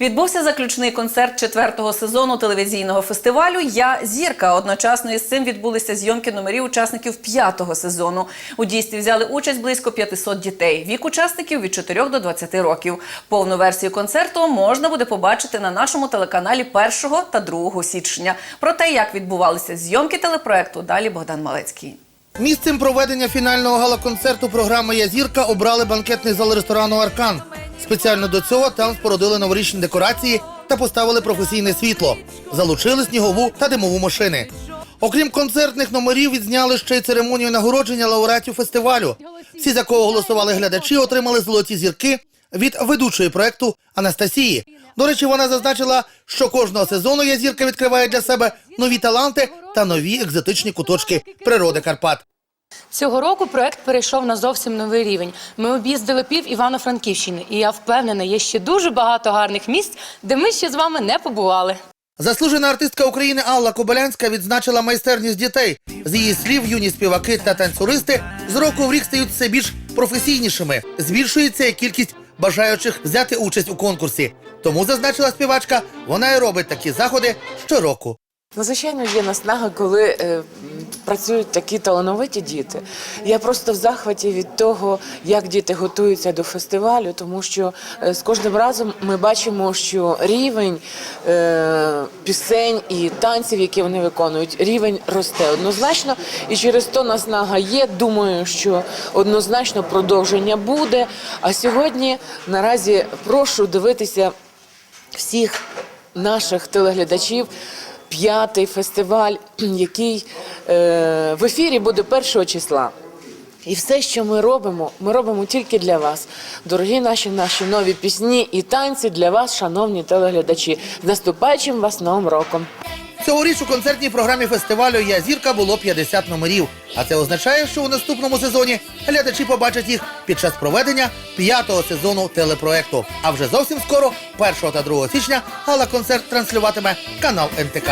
Відбувся заключний концерт четвертого сезону телевізійного фестивалю Я зірка. Одночасно із цим відбулися зйомки номерів учасників п'ятого сезону. У дійстві взяли участь близько 500 дітей. Вік учасників від 4 до 20 років. Повну версію концерту можна буде побачити на нашому телеканалі 1 та 2 січня. Про те, як відбувалися зйомки телепроекту, далі Богдан Малецький. Місцем проведення фінального гала-концерту програми Я зірка обрали банкетний зал ресторану Аркан. Спеціально до цього там спорудили новорічні декорації та поставили професійне світло. Залучили снігову та димову машини. Окрім концертних номерів, відзняли ще й церемонію нагородження лауреатів фестивалю. Всі, за кого голосували глядачі, отримали золоті зірки від ведучої проекту Анастасії. До речі, вона зазначила, що кожного сезону я зірка відкриває для себе нові таланти та нові екзотичні куточки природи Карпат. Цього року проект перейшов на зовсім новий рівень. Ми об'їздили пів Івано-Франківщини, і я впевнена, є ще дуже багато гарних місць, де ми ще з вами не побували. Заслужена артистка України Алла Кобилянська відзначила майстерність дітей. З її слів, юні співаки та танцюристи з року в рік стають все більш професійнішими. Збільшується кількість бажаючих взяти участь у конкурсі. Тому зазначила співачка, вона і робить такі заходи щороку. Ну, звичайно, є наснага, коли е, працюють такі талановиті діти. Я просто в захваті від того, як діти готуються до фестивалю, тому що е, з кожним разом ми бачимо, що рівень е, пісень і танців, які вони виконують, рівень росте однозначно. І через то наснага є. Думаю, що однозначно продовження буде. А сьогодні наразі прошу дивитися всіх наших телеглядачів. П'ятий фестиваль, який е, в ефірі буде першого числа. І все, що ми робимо, ми робимо тільки для вас. Дорогі наші наші нові пісні і танці для вас, шановні телеглядачі. З наступаючим вас новим роком! Цьогоріч у концертній програмі фестивалю Я зірка було 50 номерів. А це означає, що у наступному сезоні глядачі побачать їх під час проведення п'ятого сезону телепроекту. А вже зовсім скоро, 1 та 2 січня, гала-концерт транслюватиме канал НТК.